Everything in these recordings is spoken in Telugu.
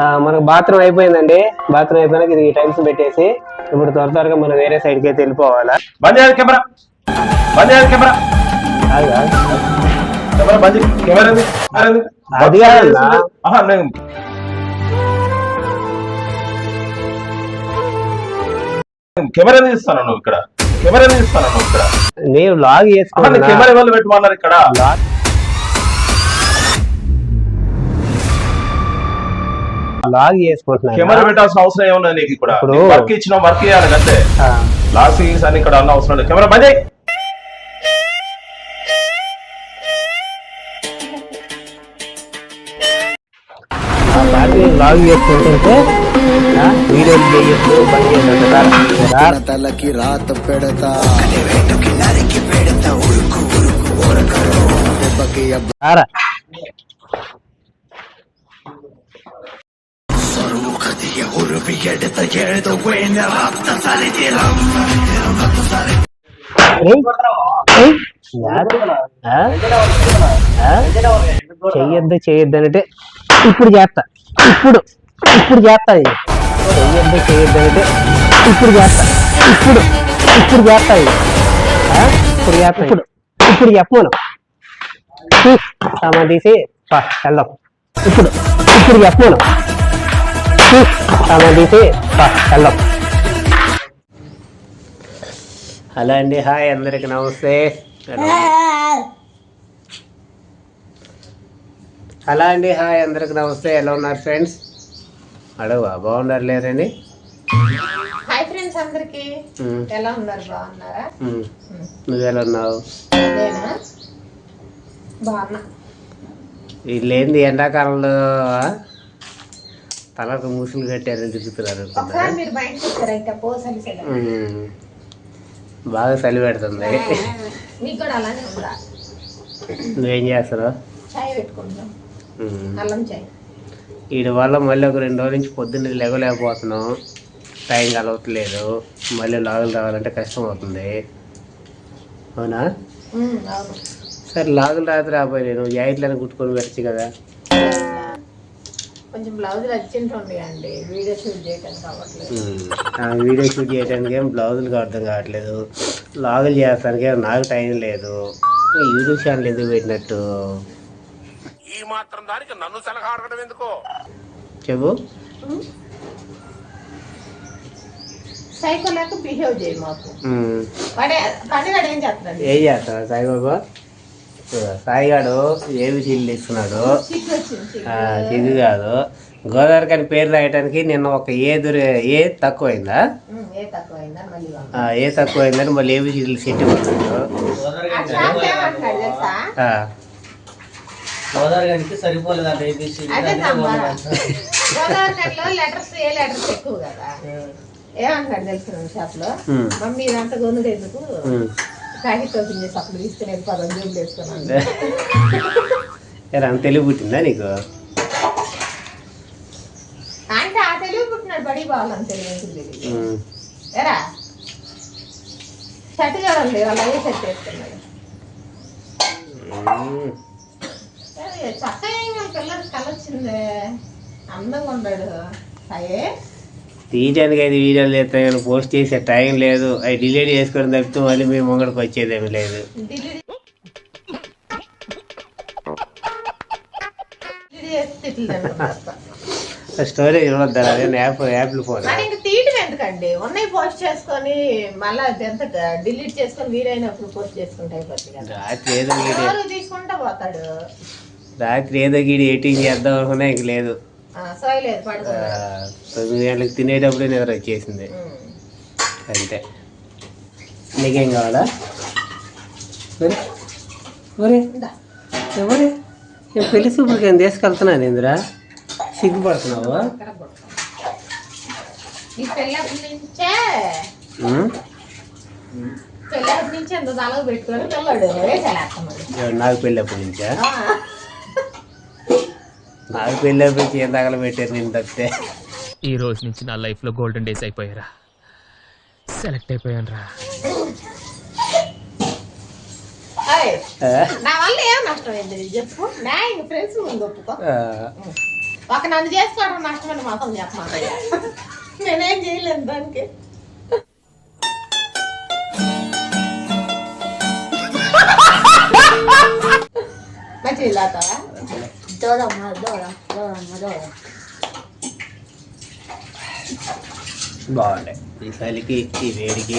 ఆ, మనకు బాత్రూమ్ అయిపోయిందండి. బాత్రూమ్ అయిపోయినాక ఇది టైల్స్ పెట్టేసి ఇప్పుడు త్వర త్వరగా మనం వేరే సైడ్కి అయితే వెళ్ళిపోవాలా? బంద్ చేయాలి కెమెరా. బంద్ చేయాలి కెమెరా. కెమెరా బంద్. కెమెరా. అది కాదన్నా. కెమెరా తీస్తాను నువ్వు ఇక్కడ? కెమెరా తీస్తాను నువ్వు ఇక్కడ? నేను లాగ్ ఆహా, నేను చేసుకున్నా కెమెరా వాళ్ళు పెట్టమన్నారు ఇక్కడ? లాగ్ లాగ్ చేసుకుంటున్నా కెమెరా పెట్టాల్సిన అవసరం ఏమున్నది నీకు ఇక్కడ? ఇప్పుడు- వర్క్ ఇచ్చిన వర్క్ చేయాలి అంతే. ఆ, లాస్ట్ గీస్ అని ఇక్కడ అన్న అవసరం లేదు. కెమెరా బంద్ లాగ్ చేసుకుంటుంటే వీడియోలు చేయొచ్చు. తలకి రాత పెడతా. ఆ? ఆ? చెయ్యొద్దు చెయ్యొద్దు అంటే ఇప్పుడు చేస్తా ఇప్పుడు ఇప్పుడు చేస్తా ఇది చెయ్యొద్దు చెయ్యొద్దు అంటే ఇప్పుడు చేస్తా ఇప్పుడు ఇప్పుడు చేస్తా ఇది? ఇప్పుడు చేస్తా ఇప్పుడు ఇప్పుడు చెప్పను సామాన్ తీసి పా, వెళ్దాం ఇప్పుడు ఇప్పుడు చెప్పను తీసి వెళ్దాం. హలో అండి హాయ్ అందరికి నమస్తే. హలో. అండి హాయ్ అందరికి నమస్తే. ఎలా ఉన్నారు ఫ్రెండ్స్? అడవా బాగున్నారు లేరండి? హాయ్ ఫ్రెండ్స్ అందరికి. ఎలా ఉన్నారు? బాగున్నారా? ఉమ్. నువ్వు ఎలా ఉన్నావు నేనా బాగున్నా వీళ్ళేంది ఎండాకాలంలో ఆ? తలకు ముసులు కట్టారని తిరుగుతున్నారు ఒకసారి మీరు బయటకు వచ్చారు అయితే పోసలి సెల ఉమ్. బాగా చలి పెడుతుంది. మీకు కూడా అలానే ఉందా? నువ్వేం చాయ్. అల్లం చాయ్. వీడి వల్ల మళ్ళీ ఒక రెండు రోజుల నుంచి పొద్దున్నే లేవలేకపోతున్నాం. టైం కలవట్లేదు. మళ్ళీ లాగులు రావాలంటే కష్టం అవుతుంది. అవునా? సరే లాగులు రాత్రి రాబోయే నువ్వు జాయిట్లను కుట్టుకొని పెట్టచ్చు కదా. కొంచెం బ్లౌజులు వచ్చింటుంది అండి వీడియో షూట్ చేయడానికి అవ్వట్లేదు ఉమ్. ఆ వీడియో షూట్ చేయడానికి ఏం బ్లౌజులు అర్థం కావట్లేదు. లాగులు చేస్తానికి ఏం నాకు టైం లేదు. యూట్యూబ్ ఛానల్ ఎందుకు పెట్టినట్టు? ఈ మాత్రం దానికి నన్ను సలహా అడగడం ఎందుకో? చెప్పు. సైకో లేక బిహేవ్ చేయి మాకు. వాడే ఏం చేస్తాడండి? ఏం చేస్తావు సాయిబాబా సాయిగాడు ఏమి సీల్ తీసుకున్నాడు సిగ్గు కాదు. గోదావరి కానీ పేరు రాయడానికి నిన్న ఒక ఏ దొరి ఏ తక్కువైందా? ఏ మళ్ళీ ఏ తక్కువైందని మళ్ళీ ఏబి సీట్లు సెట్ ఏమంటున్నాడు తెలుసా? గోదావరికి సరిపోలేదంట ఏబిసి అదే తమ్మా గోదావరి కట్లో లెటర్స్ ఏ లెటర్స్ ఎక్కువ కదా? ఏమంటాడు తెలుసు షాప్లో. మమ్మీ ఇదంతా ప్యాకెట్ ఓపెన్ చేసి అప్పుడు తీసుకుని వెళ్ళి పదం జోబులు వేసుకున్నాను అంత తెలివి పుట్టిందా నీకు? అంటే ఆ తెలివి పుట్టినాడు బడి ఉమ్. ఎరా షర్ట్ చూడండి వాళ్ళు అయ్యే షర్ట్ వేసుకున్నాడు చక్కగా పిల్లలకి కలొచ్చింది అందంగా ఉన్నాడు. అయ్యే తీయటానికి అయితే వీడియోలు చేస్తాను పోస్ట్ చేసే టైం లేదు. అవి డిలీట్ చేసుకొని తప్పితే మళ్ళీ మీ ముంగడికి వచ్చేదేమీ లేదు. స్టోరేజ్ ఇవ్వద్దా అదే యాప్ యాప్లు ఫోన్. తీయటం ఎందుకండి? ఉన్నాయి పోస్ట్ చేసుకొని మళ్ళీ డిలీట్ చేసుకొని వీలైనప్పుడు పోస్ట్ చేసుకుంటే రాత్రి ఏదో తీసుకుంటా పోతాడు? రాత్రి ఏదో గీడి ఎయిటింగ్ చేద్దాం అనుకున్నా ఇంక లేదు. తొమ్మిది గంటలకు తినేటప్పుడే నిద్ర వచ్చేసింది. అంతే. నీకేం కావాలా. ఎవరే నేను పెళ్ళి చూపులకి ఏం తీసుకెళ్తున్నాను ఇందిరా సిగ్గుపడుతున్నావు? నాకు పెళ్ళి అప్పటి నుంచా? నాకు పెళ్ళి అప్పటి నుంచి ఏం తగల పెట్టారు నేను తప్పితే. ఈ రోజు నుంచి నా లైఫ్లో గోల్డెన్ డేస్ అయిపోయారా సెలెక్ట్ అయిపోయాను రా? నా వల్ల ఏం నష్టం అయింది చెప్పు? నా ఇంక ఫ్రెండ్స్ ముందు ఒప్పుకో. ఆ, ఒక నన్ను చేసుకోవడం నష్టమని మాత్రం చెప్పమాకయ్యా నేనేం చేయలేను దానికి. మంచి ఇల్లాతావా దూరమ్మ దూరం దూరమ్మ దూరం బాగుండే ఈ చలికి ఈ వేడికి.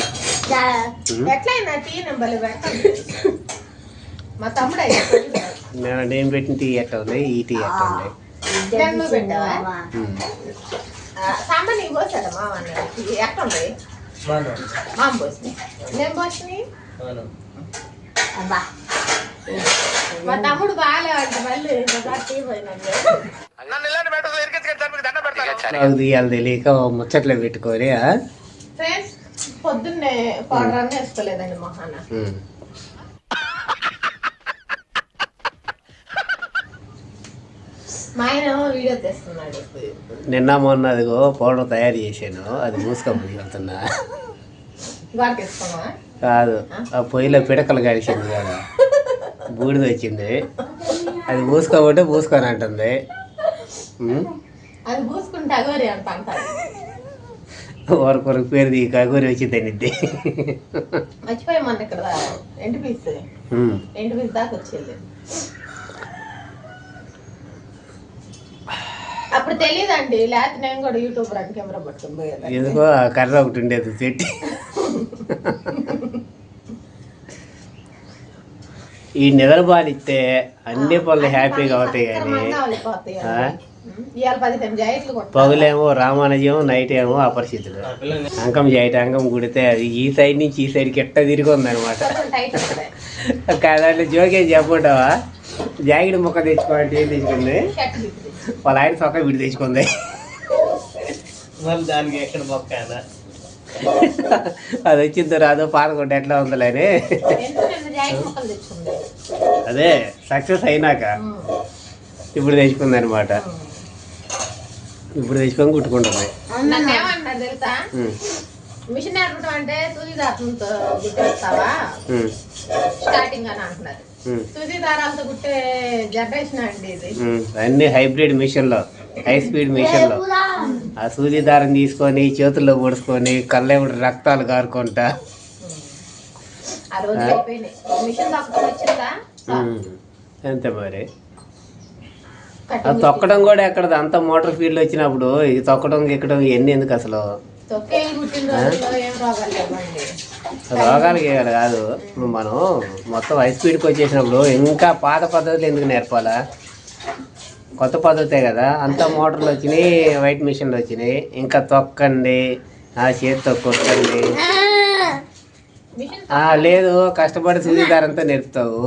ఎట్లయినా టీ నెంబర్లు మా తమ్ముడు నేను నేను పెట్టిన టీ ఎట్ట ఉంది ఈ టీ ఎట్ట ఉంది పెట్టావా? ఉమ్. సాంబార్ నీకు పోసాడా ఎట్లుంది మనం మామ పోసి నేను పోసి మనం అబ్బా. మా తమ్ముడు మళ్ళీ నాకు తీయాలి తెలియక ముచ్చట్లు పెట్టుకొని? ఫ్రెండ్స్ పొద్దున్నే పౌడర్ అన్నీ వేసుకోలేదండి మొహాన. నిన్న మొన్న అదిగో పౌడర్ తయారు చేశాను అది మూసుకొని వెళ్తున్నా. కాదు ఆ? పొయ్యిలో పిడకలు కలిసింది కదా బూడిద వచ్చింది అది పూసుకోబట్టే పూసుకొని అంటుంది. ఉమ్. అది పూసుకుంటే అగోరి అంట అంటారు ఒకరికొరకు పేరు ఈ కగూరి వచ్చింది ఇక్కడ ఎండు పీస్. ఉమ్. ఎండు పీస్ దాకా వచ్చేది. అప్పుడు తెలియదండి లేకపోతే నేను కూడా యూట్యూబ్ కెమెరా పట్టుకొని ఎందుకో కర్ర ఒకటి ఉండేది చెట్టి. ఈ నిద్రబాలిస్తే అన్ని పనులు హ్యాపీగా అవుతాయి కానీ పగులేమో రామానుజం నైట్ ఏమో అపరిచితుడు అంకం చేయట అంకం కుడితే అది ఈ సైడ్ నుంచి ఈ సైడ్కి ఎట్ట తిరిగి ఉందనమాట దాంట్లో జోకే చెప్పంటావా జాకెట్ ముక్క తెచ్చుకోవాలంటే ఏం తెచ్చుకుంది. వాళ్ళ ఆయన సొక్క విడి తెచ్చుకుంది. మళ్ళీ దానికి ఎక్కడ మొక్క అది? వచ్చిందో రాదో పాలకొండ ఎట్లా ఉందిలేని అదే సక్సెస్ అయినాక ఇప్పుడు తెచ్చుకుంది అనమాట ఇప్పుడు తెచ్చుకొని కుట్టుకుంటుంది తెలుసా? మిషన్ నేర్పడం అంటే సూది దారంతో గుట్టేస్తావా ఉమ్, స్టార్టింగ్ అని అంటున్నారు. ఉమ్, సూది దారాలతో గుట్టే జనరేషన్ అండి ఇది? ఉమ్. అన్ని హైబ్రిడ్ మిషన్లో హై స్పీడ్ మిషన్లో. ఆ సూది దారం తీసుకొని చేతుల్లో పొడుచుకొని కళ్ళెముడు రక్తాలు కారుకుంటా ఆ రోజు అయిపోయినాయి మిషన్ తొక్కడం వచ్చిందా ఉమ్, అంతే మరి. ఆ తొక్కడం కూడా ఎక్కడది అంత మోటార్ ఫీల్డ్ వచ్చినప్పుడు ఈ తొక్కడం ఎక్కడం ఇవన్నీ ఎందుకు అసలు? రోగాలకి కాదు. ఇప్పుడు మనం మొత్తం హై స్పీడ్కి వచ్చేసినప్పుడు ఇంకా పాత పద్ధతులు ఎందుకు నేర్పాలా? కొత్త పద్ధతే కదా. అంత మోటార్లు వచ్చినాయి వైట్ మిషన్లు వచ్చినాయి. ఇంకా తొక్కండి ఆ చేతితో కొట్టండి. లేదు కష్టపడి సుదీదారంతో నేర్పుతావు.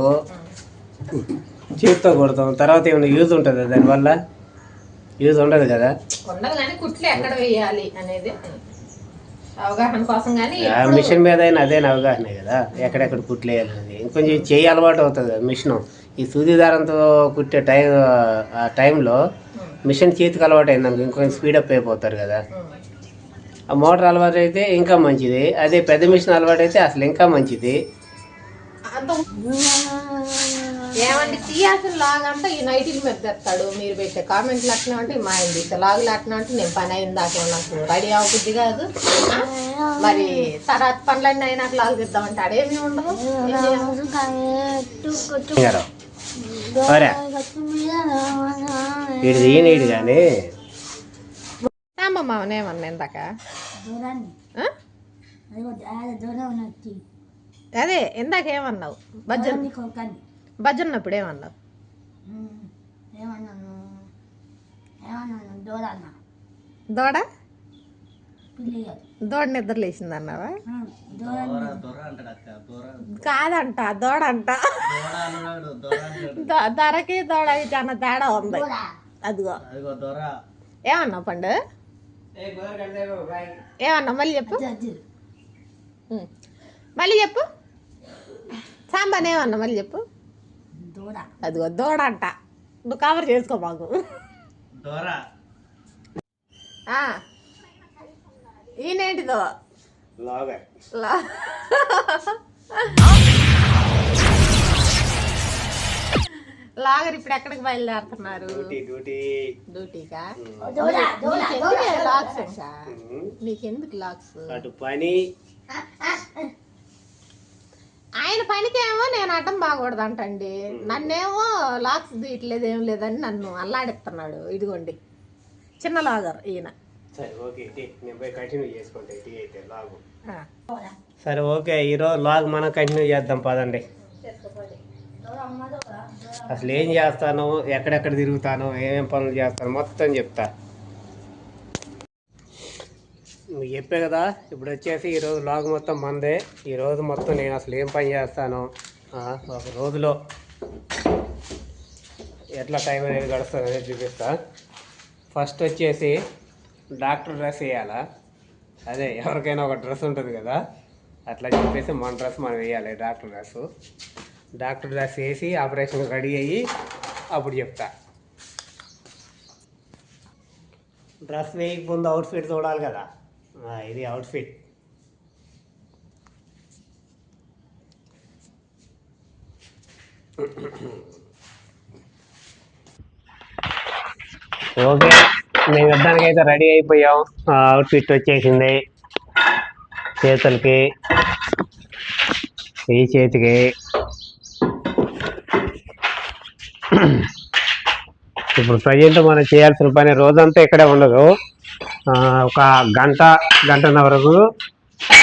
చేతితో కొడతాం తర్వాత ఏమైనా యూజ్ ఉంటుందా దానివల్ల? యూజ్ ఉండదు కదా? మిషన్ మీద అయినా అదే అవగాహన కదా. ఎక్కడెక్కడ కుట్లు వేయాలనేది. ఇంకొంచెం చేయి అలవాటు అవుతుంది కదా మిషన్. ఈ సూది దారంతో కుట్టే టైం ఆ టైంలో మిషన్ చేతికి అలవాటు అయింది ఇంకొంచెం స్పీడప్ అయిపోతారు కదా. ఆ మోటార్ అలవాటు అయితే ఇంకా మంచిది. అదే పెద్ద మిషన్ అలవాటు అయితే అసలు ఇంకా మంచిది. అంత ఏమండి తీయాల్సిన లాగ్ అంతా ఈ నైటింగ్ మీద తెస్తాడు. మీరు పెట్టే కామెంట్లు అట్లా అంటే మా ఆయన తీసే లాగులు అట్లా అంటే నేను పని అయిన దాకా నాకు రెడీ అవ్వబుద్ధి కాదు? మరి తర్వాత పనులన్నీ అయినాక లాగు తీద్దామంటే అడేమీ ఉండదు ఏం చేయాలి? సింగారం. కానీ అమ్మమ్మ నేమన్నా ఇందాక అదే ఇందాక ఏమన్నావు? భజన్. భజన్నప్పుడు ఏమన్నావు? ఏమన్నాను? ఏమన్నాను? దూరాన్న. దూడ? పిల్లి దూడ నిద్ర లేచింది అన్నావా? కాదంట దూడ అంట దూర అన్నాడు దూర అంటాడు. ద- ధరకి దూడకి చాలా తేడా ఉంది. అదిగో. అదిగో దూర. ఏమన్నావు పండు? ఏమన్నావు మళ్ళీ చెప్పు. మళ్ళీ చెప్పు. సాంబాన్ ఏమన్నా మళ్ళీ చెప్పు. అదిగో దూడ అంట. నువ్వు కవర్ చేసుకో మాకు దూర. ఆ. ఈయనేంటిదో? లాగా లా- లాగర్ ఇప్పుడు ఎక్కడికి బయలుదేరుతున్నారు? Duty duty. డ్యూటీకా? లాక్స్ ఇంకా నీకెందుకు లాక్స్? అటు పని. ఆయన పనికేమో నేను అడ్డం బాగూడదు అంటండి నన్నేమో లాక్స్ తీయట్లేదు ఏం లేదని నన్ను అల్లాడిస్తున్నాడు. ఇదిగోండి. చిన్న లాగర్ ఈయన. సరే ఓకే టీ నేను పోయి కంటిన్యూ చేసుకుంటా. టీ అయితే లాగు. ఆ. సరే ఓకే. ఈరోజు లాగ్ మనం కంటిన్యూ చేద్దాం. పదండి. అసలు ఏం చేస్తాను? ఎక్కడెక్కడ తిరుగుతాను? ఏమేం పనులు చేస్తాను? మొత్తం చెప్తా. నువ్వు చెప్పే కదా ఇప్పుడు వచ్చేసి ఈరోజు లాగ్ మొత్తం మందే. ఈరోజు మొత్తం నేను అసలు ఏం పని చేస్తాను? ఒక రోజులో ఎట్లా టైం అనేది గడుస్తుంది అనేది చూపిస్తా. ఫస్ట్ వచ్చేసి డాక్టర్ డ్రెస్ వేయాలా? అదే ఎవరికైనా ఒక డ్రెస్ ఉంటుంది కదా అట్లా చెప్పేసి మన డ్రెస్ మనం వేయాలి డాక్టర్ డ్రెస్. డాక్టర్ డ్రెస్ వేసి ఆపరేషన్ రెడీ అయ్యి అప్పుడు చెప్తా. డ్రెస్ వేయకముందు అవుట్ఫిట్ చూడాలి కదా. ఇది అవుట్ఫిట్. ఓకే మేము యుద్ధానికి అయితే రెడీ అయిపోయాం. అవుట్ఫిట్ వచ్చేసింది. చేతులకి ఈ చేతికి. ఇప్పుడు ప్రజెంట్ మనం చేయాల్సిన పని రోజంతా ఇక్కడే ఉండదు. ఒక గంట గంటన్నర వరకు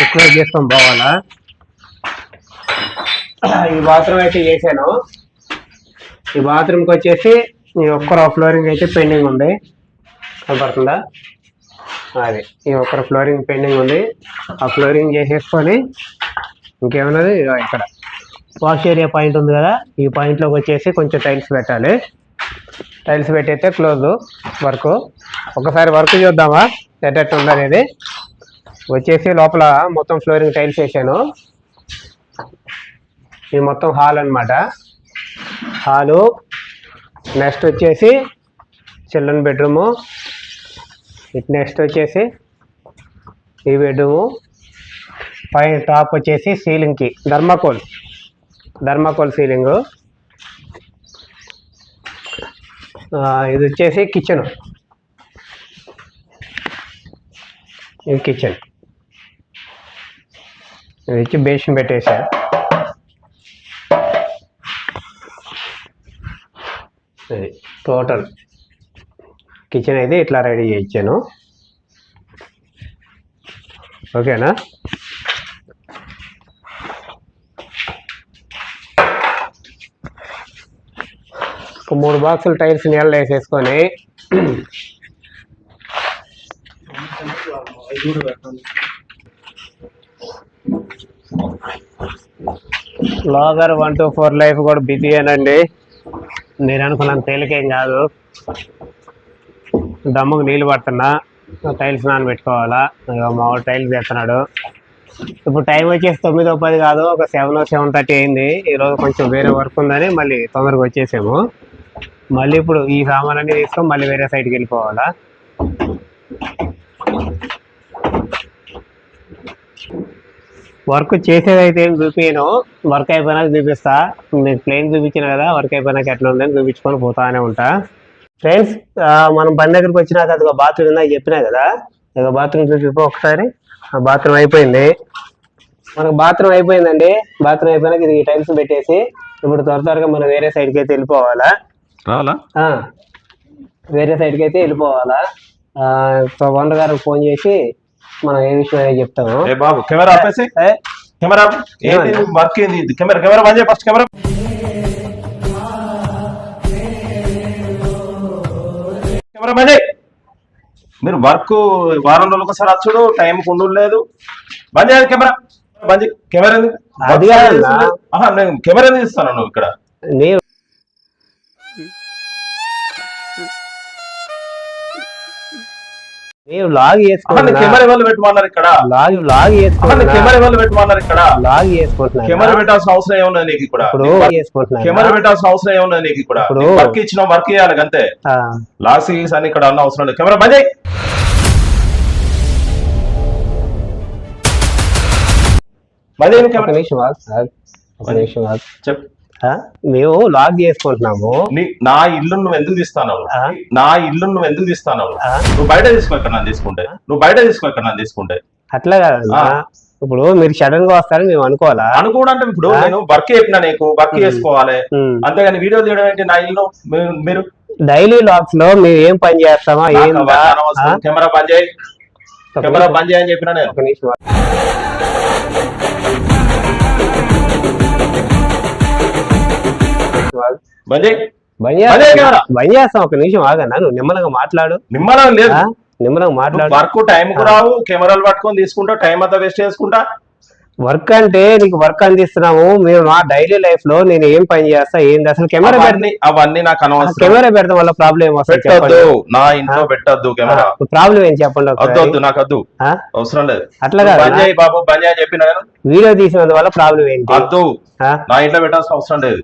ఎక్కువ చేసుకొని పోవాలా? ఈ బాత్రూమ్ అయితే చేశాను. ఈ బాత్రూమ్కి వచ్చేసి ఈ ఒక్కరు ఫ్లోరింగ్ అయితే పెండింగ్ ఉంది. కనపడుతుందా? అది ఈ ఒక్కరు ఫ్లోరింగ్ పెండింగ్ ఉంది. ఆ ఫ్లోరింగ్ చేసేసుకొని ఇంకేమన్నది? ఇక్కడ. వాష్ ఏరియా పాయింట్ ఉంది కదా ఈ పాయింట్లోకి వచ్చేసి కొంచెం టైల్స్ పెట్టాలి. టైల్స్ పెట్టయితే క్లోజ్ వర్క్ ఒకసారి వర్క్ చూద్దామా? ఎట్టెట్ ఉందనేది వచ్చేసి లోపల మొత్తం ఫ్లోరింగ్ టైల్స్ వేసాను. ఇది మొత్తం హాల్ అన్నమాట. హాలు నెక్స్ట్ వచ్చేసి చిల్డ్రన్ బెడ్రూము ఇటు నెక్స్ట్ వచ్చేసి ఈ బెడ్రూము పైన టాప్ వచ్చేసి సీలింగ్కి ధర్మాకోల్ ధర్మాకోల్ సీలింగ్. ఇది వచ్చేసి కిచెన్ ఇది కిచెన్ ఇది వచ్చి బేషన్ పెట్టేసా. అది టోటల్ కిచెన్ అయితే ఇట్లా రెడీ చేయించాను. ఓకేనా? ఒక మూడు బాక్సులు టైల్స్ నీళ్ళు వేసేసుకొని లోగర్ వన్ టూ ఫోర్ లైఫ్ కూడా బిజీయేనండి నేను అనుకున్నంత తేలికేం కాదు. దమ్ముకు నీళ్ళు పడుతున్నా టైల్స్ నానబెట్టుకోవాలా. మామూలు టైల్స్ వేస్తున్నాడు. ఇప్పుడు టైం వచ్చేసి తొమ్మిదో పది కాదు ఒక సెవెన్ సెవెన్ థర్టీ అయింది. ఈరోజు కొంచెం వేరే వర్క్ ఉందని మళ్ళీ తొందరగా వచ్చేసాము. మళ్ళీ ఇప్పుడు ఈ సామాన్లన్నీ తీసుకొని మళ్ళీ వేరే సైడ్కి వెళ్ళిపోవాలా? వర్క్ చేసేదైతే ఏం చూపించను వర్క్ అయిపోయినాక చూపిస్తా. నేను ప్లేన్ చూపించిన కదా వర్క్ అయిపోయినాక ఎట్లా ఉందని చూపించుకొని పోతానే ఉంటా. ఫ్రెండ్స్ మనం బండి దగ్గరికి వచ్చినాక అది బాత్రూమ్ ఉందా చెప్పినా కదా? ఇక బాత్రూమ్ చూసిపో ఒకసారి. ఆ బాత్రూమ్ అయిపోయింది. మనకు బాత్రూమ్ అయిపోయిందండి. బాత్రూమ్ అయిపోయినాక ఇది టైల్స్ పెట్టేసి ఇప్పుడు త్వర త్వరగా మనం వేరే సైడ్కి అయితే వెళ్ళిపోవాలా? రావాలా? వేరే సైడ్కి అయితే వెళ్ళిపోవాలా ఓనర్ గారికి ఫోన్ చేసి మనం ఏ విషయం చెప్తాము. ఏ బాబు కెమెరా ఆపేసి కెమెరా ఏంటి? వర్క్ ఏంది? కెమెరా కెమెరా బంద్ చేయి ఫస్ట్ కెమెరా. కెమెరా బంద్ మీరు వర్క్ వారం రోజులకు ఒకసారి వచ్చుడు టైం ఉండు లేదు. బంద్ చేయాలి కెమెరా. బంద్ కెమెరా నేను కెమెరా ఇస్తాను నువ్వు ఇక్కడ? నీవు నీవు లాగ్ కెమెరా వాళ్ళు పెట్టమన్నారు ఇక్కడ? లాగ్ లాగ్ చేసుకుంటున్నా కెమెరా వాళ్ళు పెట్టమన్నారు ఇక్కడ? లాగ్ చేసుకుంటున్నా కెమెరా పెట్టాల్సిన అవసరం ఏమున్నది నీకు ఇక్కడ? కెమెరా పెట్టాల్సిన అవసరం ఏమున్నది నీకు ఇక్కడ? వర్క్ ఇచ్చిన వర్క్ చేయాలి అంతే. ఆ, లాస్ గీస్ అని ఇక్కడ అన్న అవసరం లేదు. కెమెరా బంద్ కెమెరా. నిమిషం మేము లాక్ చేసుకుంటున్నాము. నీ ఇల్లు నువ్వు ఎందుకు తీస్తాను ఆ? నా ఇల్లు నువ్వు ఎందుకు తీస్తాను? నువ్వు బయట తీసుకో ఇక్కడ నన్ను తీసుకుంటే. నువ్వు బయట తీసుకో ఇక్కడ నన్ను తీసుకుంటే. అట్లా కాదన్నా ఆ. ఇప్పుడు మీరు సడన్గా వస్తారని మేము అనుకోవాలా? అనుకోవడం ఇప్పుడు నేను వర్క్ చెప్పినా నీకు వర్క్ చేసుకోవాలి. అంతేగాని వీడియో తీయడం ఏంటి? నా ఇల్లు మీరు- డైలీ లాక్స్లో మేము ఏం పని చేస్తామా. ఆ? కెమెరా బంద్ చేయి. కెమెరా బంద్ చేయని చెప్పినా నేను. ఒక నిమిషం. చేస్తాం ఒక నిమిషం ఆగన్నా నువ్వు నిమ్మలంగా మాట్లాడు. నిమ్మలం లేదు? నిమ్మలంగా మాట్లాడు. వర్క్ టైం కు రావు కెమెరాలు పట్టుకొని తీసుకుంటా టైం అంతా వేస్ట్ చేసుకుంటా. వర్క్ అంటే నీకు వర్క్ అందిస్తున్నాము. మీరు నా డైలీ లైఫ్లో నేను ఏం పని చేస్తా ఏంది? అసలు కెమెరా పెడతా అవన్నీ నాకు అనవసరం. కెమెరా పెడతాం వల్ల ప్రాబ్లం ఏం వస్తుంది నా ఇంట్లో పెట్టొద్దు కెమెరా. ప్రాబ్లం ఏం చెప్పండి వద్దు నాకు వద్దు? అవసరం లేదు. అట్లా కాదు. బాబు బంద్ చేయి చెప్పిన వీడియో తీసినందు వల్ల ప్రాబ్లం ఏంటి? వద్దు? నా ఇంట్లో పెట్టాల్సిన అవసరం లేదు.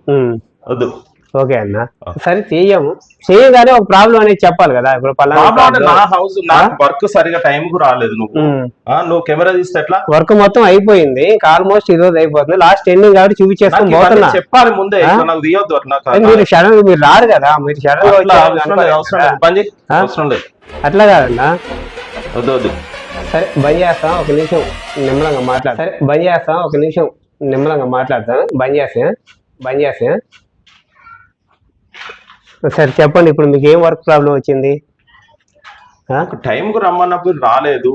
వద్దు. ఓకే అన్న. సరే చెయ్యము చేయగానే ఒక ప్రాబ్లం అనేది చెప్పాలి కదా. ఇప్పుడు. నా హౌస్ నాకు వర్క్ సరిగా టైం కు రాలేదు నువ్వు. నువ్వు కెమెరా తీస్తే ఎట్లా? వర్క్ మొత్తం అయిపోయింది. ఆల్మోస్ట్ ఈ రోజు అయిపోతుంది. లాస్ట్ ఎండింగ్ కాబట్టి ఇవన్నీ పోతున్నా. చెప్పాలి ముందే. నాకు తీయొద్దు మీరు సడన్ మీరు రారు కదా. మీరు ఆ? అవసరం లేదు. అట్లా కాదన్నా. వద్దు వద్దు. సరే బంద్ చేస్తాం ఒక నిమిషం నిమ్మలంగా మాట్లాడతాం సరే బంద్ చేస్తాం ఒక నిమిషం నిమ్మలంగా మాట్లాడతాం బంద్ చేస్తా బంద్ చేస్తా సరే చెప్పండి ఇప్పుడు మీకు ఏం వర్క్ ప్రాబ్లం వచ్చింది? ఆ? టైం కు రమ్మన్నప్పుడు రాలేదు.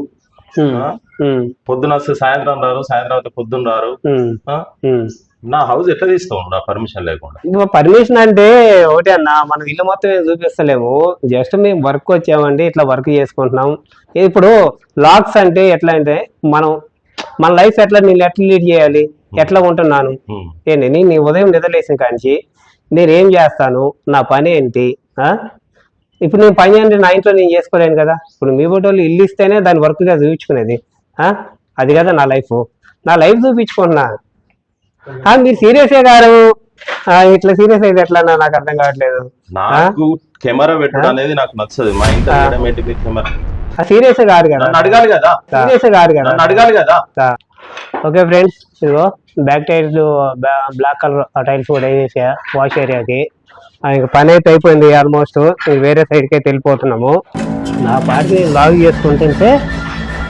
పొద్దున వస్తే సాయంత్రం రారు సాయంత్రం అయితే పొద్దున్న రారు. నా హౌస్ ఎట్లా నా పర్మిషన్ లేకుండా. పర్మిషన్ అంటే ఒకటే అన్న మనం ఇల్లు మొత్తం ఏం చూపిస్తలేము. జస్ట్ మేము వర్క్ వచ్చామండి ఇట్లా వర్క్ చేసుకుంటున్నాం. ఇప్పుడు లాక్స్ అంటే ఎట్లా అంటే మనం మన లైఫ్ ఎట్లా నేను ఎట్లా లీడ్ చేయాలి? ఎట్లా ఉంటున్నాను. ఏంటి నేను నీ ఉదయం నిద్రలేసిన కాంచి నేను చేస్తాను? నా పని ఏంటి? ఇప్పుడు నేను పని అంటే నా ఇంట్లో నేను చేసుకోలేను కదా. ఇప్పుడు మీ ఫోటోలు ఇల్లు ఇస్తేనే దాని వర్క్గా చూపించుకునేది? అది కదా నా లైఫ్. నా లైఫ్ చూపించుకుంటున్నా. ఆ, మీరు సీరియసే గారు? ఇట్లా సీరియస్ అయితే ఎట్లా నాకు అర్థం కావట్లేదు. నాకు కెమెరా పెట్టడం అనేది నాకు నచ్చదు. మా ఇంట్లో ఏంటి కెమెరా. సీరియస్ గారు కదా? అడగాలి కదా? సీరియస్ గారు కదా? అడగాలి కదా? Okay friends. ఇదిగో బ్యాక్ టైల్స్ బ్లాక్ కలర్ ఆ టైల్స్ కూడా వేసేసా వాష్ ఏరియాకి ఇంక పని అయితే అయిపోయింది ఆల్మోస్ట్ వేరే సైడ్కి అయితే వెళ్ళిపోతున్నాము. నా పార్టీ లాగ్ చేసుకుంటుంటే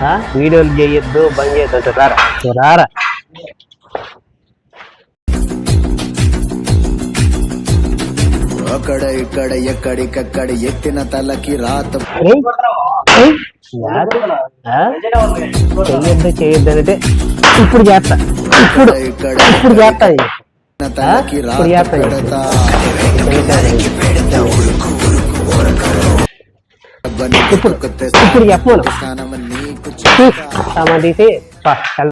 ఆ, వీడియోలు చేయొద్దు బంద్ చేయొద్దు రారా? రారా? అక్కడ ఇక్కడ ఎక్కడికక్కడ ఎత్తిన తలకి రాత? చెయ్యొద్దు చేయొద్దు అంటే ఇప్పుడు చేస్తా. ఇప్పుడు ఇప్పుడు చేస్తా ఇప్పుడు చేస్తా ఇప్పుడు ఇప్పుడు సామాన్ తీసి.